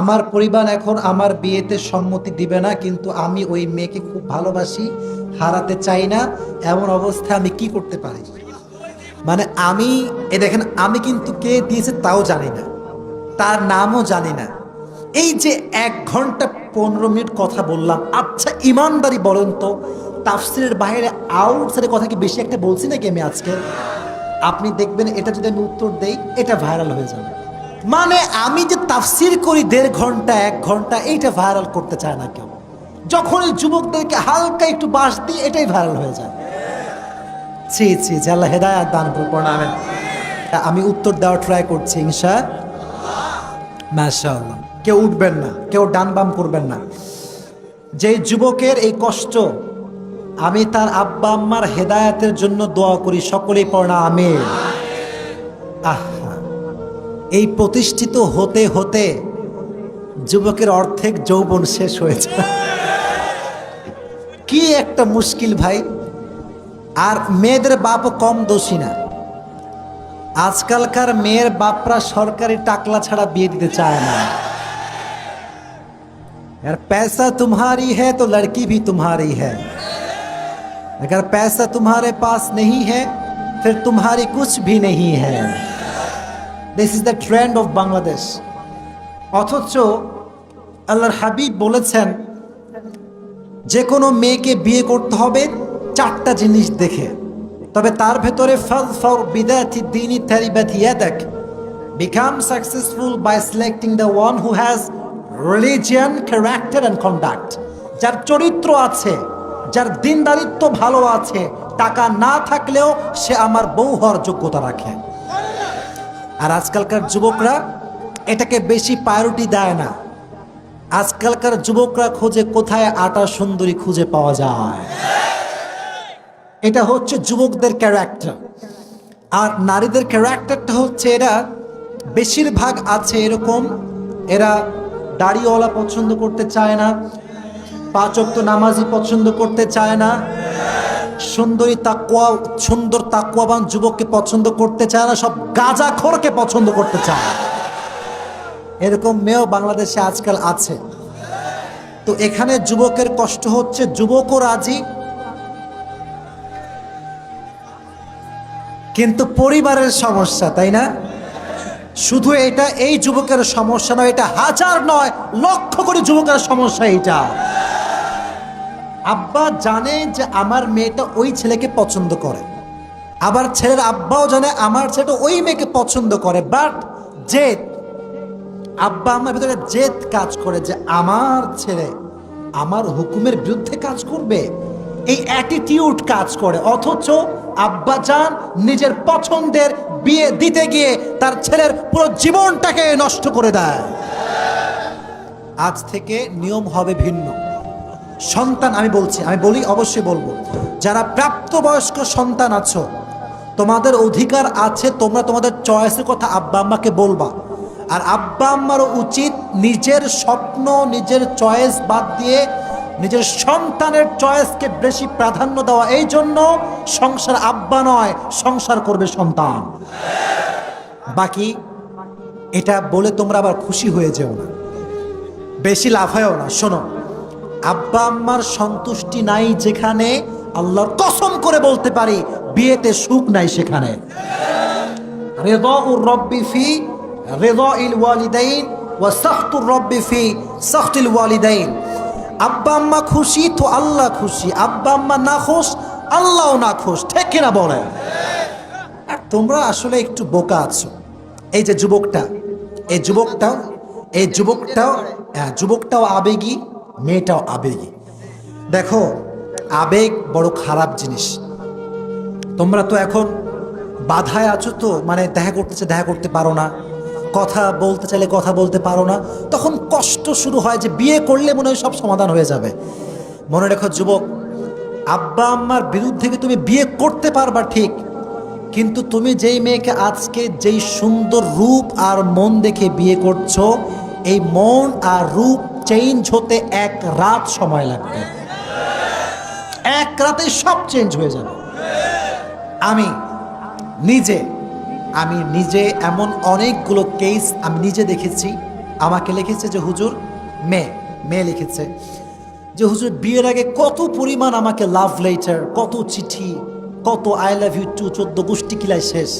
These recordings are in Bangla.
আমার পরিবার এখন আমার বিয়েতে সম্মতি দিবে না, কিন্তু আমি ওই মেয়েকে খুব ভালোবাসি, হারাতে চাই না, এমন অবস্থায় আমি কি করতে পারি? মানে আমি, এ দেখেন, আমি কিন্তু কে দিয়েছে তাও জানি না, তার নামও জানি না। এই যে এক ঘণ্টা পনেরো মিনিট কথা বললাম আচ্ছা ইমানদারি বলেন তো, তাফসিরের বাইরে আউটসাইডের কথা কি বেশি একটা বলছি নাকি আমি আজকে? আপনি দেখবেন, এটা যদি আমি উত্তর দেই, এটা ভাইরাল হয়ে যাবে। মানে আমি যে তাফসির করি দেড় ঘণ্টা এক ঘণ্টা এইটা ভাইরাল করতে চায় না কেউ। যখন এই যুবকদেরকে হালকা একটু বাস দিই এটাই ভাইরাল হয়ে যায়। ছি ছি জি, আল্লাহ হেদায়াত দান না আমি উত্তর দেওয়ার ট্রাই করছি ইনশা মাশাআল্লাহ। কেউ উঠবেন না কেউ ডান বাম করবেন না। যে যুবকের এই কষ্ট আমি তার আব্বা আম্মার হেদায়াতের জন্য দোয়া করি সকলেই পড়া আমি আহা। এই প্রতিষ্ঠিত হতে হতে যুবকের অর্ধেক যৌবন শেষ হয়েছে কি একটা মুশকিল ভাই আর মেয়েদের বাপও কম দোষী না আজকালকার মেয়ের বাপরা সরকারি টাকলা ছাড়া বিয়ে দিতে চায় না यार पैसा तुम्हारी है तो लड़की भी तुम्हारी है अगर पैसा तुम्हारे पास नहीं है फिर तुम्हारी कुछ भी नहीं है this is the trend of Bangladesh অথচ আল্লাহর হাবিব বলেছেন, যে কোনো মেয়েকে বিয়ে করতে হবে চারটা জিনিস দেখে। তবে তার ভেতরে ফল ফর বিদাতি দিনী তারিবাত ইয়াদাক become successful by selecting the one who has religion character and conduct যার চরিত্র আছে, যার দিনদারিত্ব ভালো আছে, টাকা না থাকলেও সে আমার বউ হওয়ার যোগ্যতা রাখে। আর আজকালকার যুবকরা এটাকে বেশি প্রায়োরিটি দেয় না। আজকালকার যুবকরা খোঁজে কোথায় আটা সুন্দরী খুঁজে পাওয়া যায়। এটা হচ্ছে যুবকদের ক্যারেক্টার আর নারীদের ক্যারেক্টারটা হচ্ছে এরা বেশিরভাগ আছে এরকম, এরা দাড়িওয়ালা পছন্দ করতে চায় না পাঁচক্ত নামাজি পছন্দ করতে চায় না সুন্দরী তাকুয়া সুন্দর তাকুয়াবান যুবককে পছন্দ করতে চায় না, সব গাঁজাখোরকে পছন্দ করতে চায় এরকম মেয়েও বাংলাদেশে আজকাল আছে। তো এখানে যুবকের কষ্ট হচ্ছে, যুবকও রাজি। কিন্তু পরিবারের সমস্যা, তাই না? শুধু এটা, এই যুবকের সমস্যা নয়, এটা হাজার নয় লক্ষ করে যুবকের সমস্যা এটা আব্বা জানে যে আমার মেয়েটা ওই ছেলেকে পছন্দ করে। আবার ছেলের আব্বাও জানে আমার ছেলেটা ওই মেয়েকে পছন্দ করে। বাট জেদ, আব্বা আমার ভিতরে জেদ কাজ করে যে আমার ছেলে আমার হুকুমের বিরুদ্ধে কাজ করবে। এই অ্যাটিটিউড কাজ করে। অথচ আব্বা চান নিজের পছন্দের বিয়ে দিতে গিয়ে তার ছেলের পুরো জীবনটাকে নষ্ট করে দেয়। আজ থেকে নিয়ম হবে ভিন্ন। সন্তান, আমি বলছি, আমি বলি, অবশ্যই বলব। যারা প্রাপ্তবয়স্ক সন্তান আছো, তোমাদের অধিকার আছে, তোমরা তোমাদের চয়েসের কথা আব্বা আম্মাকে বলবা। আর আব্বা আম্মারও উচিত নিজের স্বপ্ন, নিজের চয়েস বাদ দিয়ে নিজের সন্তানের চয়েসকে বেশি প্রাধান্য দেওয়া। এই জন্য সংসার আব্বা নয়, সংসার করবে সন্তান। বাকি, এটা বলে তোমরা আবার খুশি হয়ে যেও না। বেশি লাভ লাফায়ও না, শোনো। আব্বা আম্মার সন্তুষ্টি নাই যেখানে, আল্লাহর কসম করে বলতে পারি, বিয়েতে সুখ নাই সেখানে। রেদা উর ফি রেদা ইল ওয়ালিদাইন। ওয়ালিদাইন খুশি তো আল্লাহ খুশি না খুশ না খুশ বলে তোমরা আসলে একটু বোকা আছো। এই যে যুবকটা, এই যুবকটাও এই যুবকটাও হ্যাঁ যুবকটাও আবেগী মেয়েটাও আবেগী। দেখো, আবেগ বড় খারাপ জিনিস। তোমরা তো এখন বাধায় আছো তো মানে দেখা করতেছে, দেখা করতে পারো না। কথা বলতে চাইলে কথা বলতে পারো না। তখন কষ্ট শুরু হয় যে বিয়ে করলে মনে হয় সব সমাধান হয়ে যাবে। মনে রেখো যুবক, আব্বা আম্মার বিরুদ্ধে তুমি বিয়ে করতে পারবা ঠিক? কিন্তু তুমি যেই মেয়েকে আজকে যেই সুন্দর রূপ আর মন দেখে বিয়ে করছ, এই মন আর রূপ চেঞ্জ হতে এক রাত সময় লাগবে। এক রাতে সব চেঞ্জ হয়ে যাবে। আমি নিজে আমি নিজে এমন অনেকগুলো কেস আমি নিজে দেখেছি। আমাকে লিখেছে যে হুজুর, মেয়ে মেয়ে লিখেছে যে হুজুর, বিয়ের আগে কত পরিমাণ আমাকে লাভ লেটার কত চিঠি, কত আই লাভ ইউ টু চোদ্দ গোষ্ঠী কিলায় শেষ।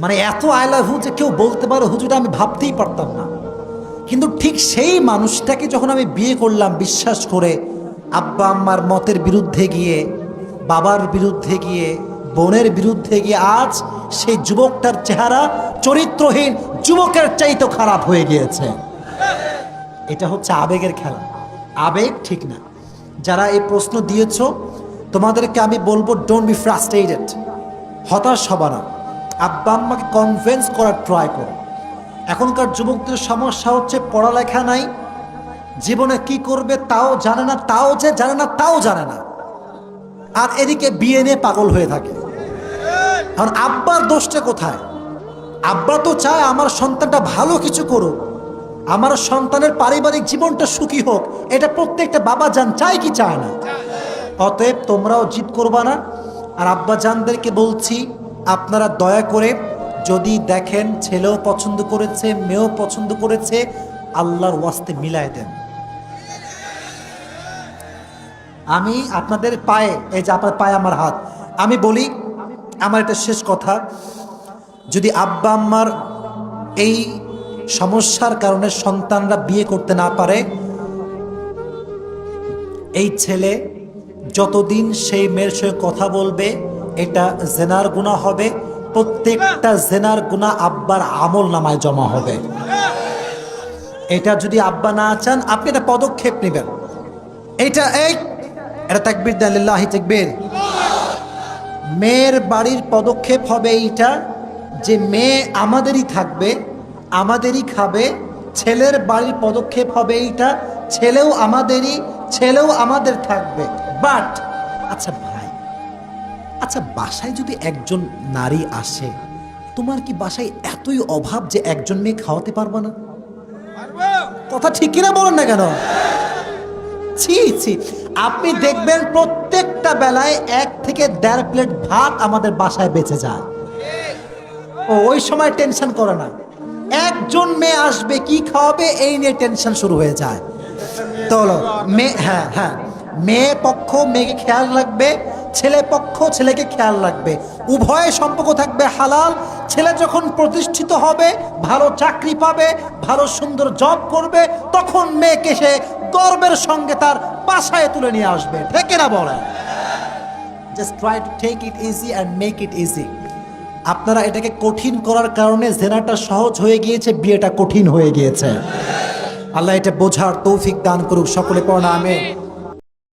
মানে এত আই লাভ ইউ যে কেউ বলতে পারে, হুজুর আমি ভাবতেই পারতাম না। কিন্তু ঠিক সেই মানুষটাকে যখন আমি বিয়ে করলাম, বিশ্বাস করে আব্বা আম্মার মতের বিরুদ্ধে গিয়ে, বাবার বিরুদ্ধে গিয়ে, বোনের বিরুদ্ধে গিয়ে আজ সেই যুবকটার চেহারা চরিত্রহীন যুবকের চাইতে খারাপ হয়ে গিয়েছে। এটা হচ্ছে আবেগের খেলা। আবেগ ঠিক না। যারা এই প্রশ্ন দিয়েছ, তোমাদেরকে আমি বলব ডোন্ট বি ফ্রাস্ট্রেটেড হতাশ হবা না। আব্বা আম্মাকে কনভিন্স করার ট্রাই করো। এখনকার যুবকদের সমস্যা হচ্ছে পড়ালেখা নাই, জীবনে কি করবে তাও জানে না, তাও যে জানে না, তাও জানে না। আর এদিকে বিয়ে নিয়ে পাগল হয়ে থাকে। আর আব্বার দোষটা কোথায়? আব্বা তো চায় আমার সন্তানটা ভালো কিছু করুক, আমার সন্তানের পারিবারিক জীবনটা সুখী হোক, এটা প্রত্যেকটা বাবা যান, চায় কি চায় না। অতএব তোমরাও জিদ করবা না। আর আব্বা জানদেরকে বলছি, আপনারা দয়া করে যদি দেখেন ছেলেও পছন্দ করেছে, মেয়েও পছন্দ করেছে, আল্লাহর ওয়াস্তে মিলায় দেন। আমি আপনাদের পায়ে, এই যে আপনার পায়ে আমার হাত, আমি বলি, আমার এটা শেষ কথা। যদি আব্বা আম্মার এই সমস্যার কারণে সন্তানরা বিয়ে করতে না পারে, এই ছেলে যতদিন সেই মেয়ের সঙ্গে কথা বলবে, এটা জেনার গুণা হবে প্রত্যেকটা জেনার গুণা আব্বার আমল নামায় জমা হবে। এটা যদি আব্বা না চান, আপনি একটা পদক্ষেপ নেবেন। এটা এই, এটা তাকবির দালিল্লাহি তাকবির। মেয়ের বাড়ির পদক্ষেপ হবে এইটা যে মেয়ে আমাদেরই থাকবে, আমাদেরই খাবে, ছেলের বাড়ির পদক্ষেপ হবে এইটা, ছেলেও আমাদেরই, ছেলেও আমাদের থাকবে। বাট আচ্ছা ভাই আচ্ছা বাসায় যদি একজন নারী আসে, তোমার কি বাসায় এতই অভাব যে একজন মেয়ে খাওয়াতে পারবে না? কথা ঠিক কিনা বলেন না কেন? ছি ছি। আপনি দেখবেন প্রত্যেকটা বেলায় এক থেকে দেড় প্লেট ভাত আমাদের বাসায় বেঁচে যায়। ও, ওই সময় টেনশন করে না। একজন মেয়ে আসবে, কি খাওয়াবে, এই নিয়ে টেনশন শুরু হয়ে যায়। তো মেয়ে হ্যাঁ হ্যাঁ। মেয়ে পক্ষ, মেয়েকে খেয়াল রাখবে ছেলে পক্ষ ছেলেকে খেয়াল রাখবে। উভয় সম্পর্ক থাকবে হালাল। ছেলে যখন প্রতিষ্ঠিত হবে, ভালো চাকরি পাবে, ভালো সুন্দর জব করবে, তখন মেয়েকে সে গর্বের সঙ্গে তার বাসায় তুলে নিয়ে আসবে। ঠিক না বলেন? Just try to take it easy and make it easy আপনারা এটাকে কঠিন করার কারণে জেনাটা সহজ হয়ে গিয়েছে, বিয়েটা কঠিন হয়ে গিয়েছে। আল্লাহ এটা বোঝার তৌফিক দান করুক, সকলে পড়া আমি